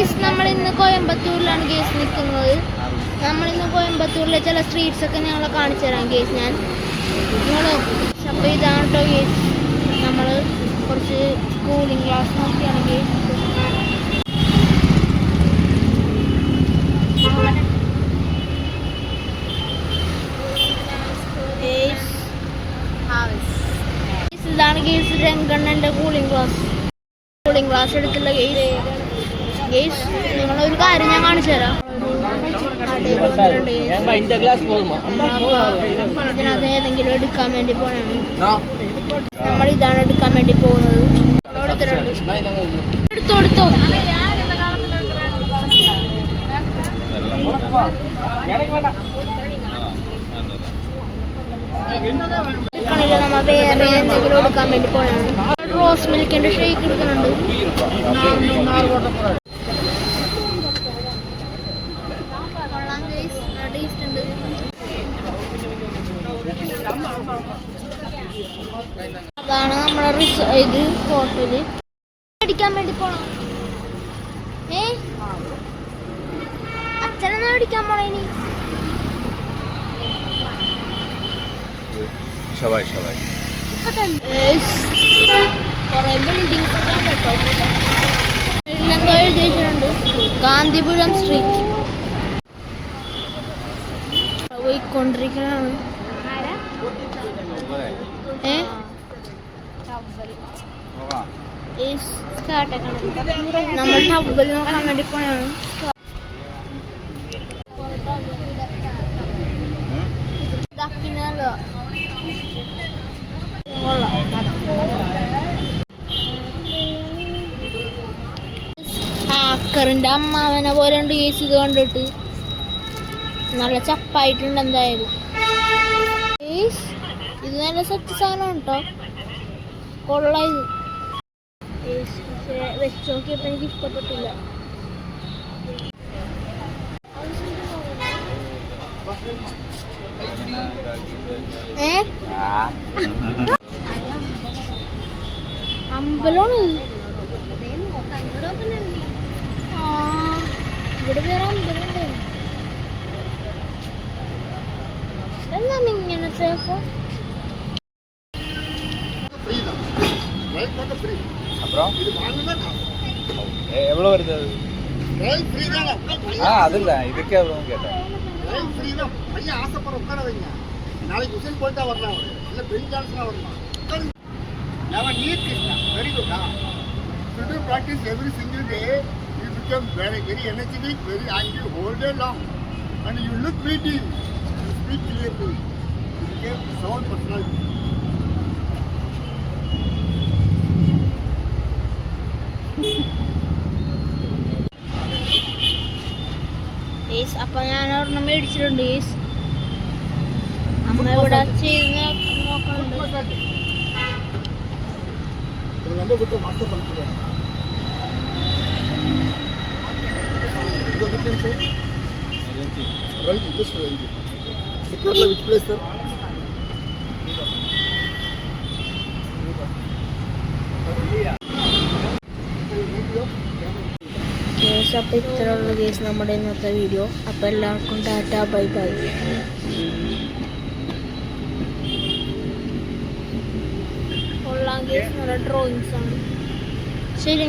Guys നമ്മൾ ഇന്ന് കോയമ്പത്തൂരിലാണ് guys നിൽക്കുന്നത് നമ്മൾ ഇന്ന് കോയമ്പത്തൂരിലെ ചില സ്ട്രീറ്റ്സ് ഒക്കെ ഞങ്ങളെ കാണിച്ചു തരാം ഗേസ് ഞാൻ. നിങ്ങൾ അപ്പോൾ ഇതാണ് കേട്ടോ ഗേസ്. നമ്മൾ കുറച്ച് കൂളിംഗ് ഗ്ലാസ് നോക്കിയാണ് ഗേസ്. ഇതാണ് ഗേസ് രംഗണ്ണന്റെ കൂളിംഗ് ഗ്ലാസ് കൂളിംഗ് ഗ്ലാസ് എടുത്തുള്ള ഗേസ്. നിങ്ങളൊരു കാര്യം ഞാൻ കാണിച്ചു തരാം. ഇതിനകത്ത് എടുക്കാൻ വേണ്ടി നമ്മൾ പോകുന്നത്. എടുത്തോ വേറെ എന്തെങ്കിലും എടുക്കാൻ വേണ്ടി പോകണം. റോസ് മിൽക്കിന്റെ ഷേക്ക് എടുക്കുന്നുണ്ട് കൊള്ളാം guys. നല്ല taste ഉണ്ട്. അതാണ് നമ്മുടെ ഇത് ഹോട്ടൽ. അടിക്കാൻ വേണ്ടി പോണം? ഏ? അച്ഛനെന്നാ അടിക്കാൻ പോണേ ഇനി? ഷവായ് കൊറേ ഒക്കെ കേട്ടോ. സ്ട്രീറ്റ് പോയിക്കൊണ്ടിരിക്കണാണ് ഏ നമ്മൾ പോയാണ്. അമ്മാവനെ പോലെ ഉണ്ട് കേസ് ഇത് കണ്ടിട്ട്. നല്ല ചപ്പായിട്ടുണ്ട് എന്തായാലും. ഇത് നല്ല സത്യസാധനം സാധനം കേട്ടോ കൊള്ള ഇത് ഏയ്സ്, പക്ഷേ വെച്ച് നോക്കിയപ്പോ എനിക്ക് ഇഷ്ടപ്പെട്ടില്ല. ഏ? അമ്പലമാണ് ഇവിടെ വേറെ അമ്പലമുണ്ട്. എന്താണ് ഇങ്ങനത്തെ அப்புறம்? எவ்வளோ வருது அது? ஆ அது இல்லை இதுக்கே எவ்வளோ கேட்டேன். பையன் ஆசைப்பட உட்கார வைங்க. நாளைக்கு உசைன் போல்ட்டா வரலாம் அவர். இல்லை பென் ஜான்சனாக வரலாம். அவன் NEET Krishna very good every single day you become very very energetic very angle whole day long and you look meeting you speak clearly sound personality അപ്പൊ ഞാൻ ഒരെണ്ണം മേടിച്ചിട്ടുണ്ട് ഈ അമ്മ ഇവിടെ അച്ഛ Which. കേസ് അപ്പൊ ഇത്രയുള്ള ഗൈസ് നമ്മുടെ ഇന്നത്തെ വീഡിയോ അപ്പൊ എല്ലാവർക്കും ടാറ്റ ബൈ ബൈ. കൊള്ളാം കേസ് നല്ല ഡ്രോയിങ്സ് ആണ്. ശരി.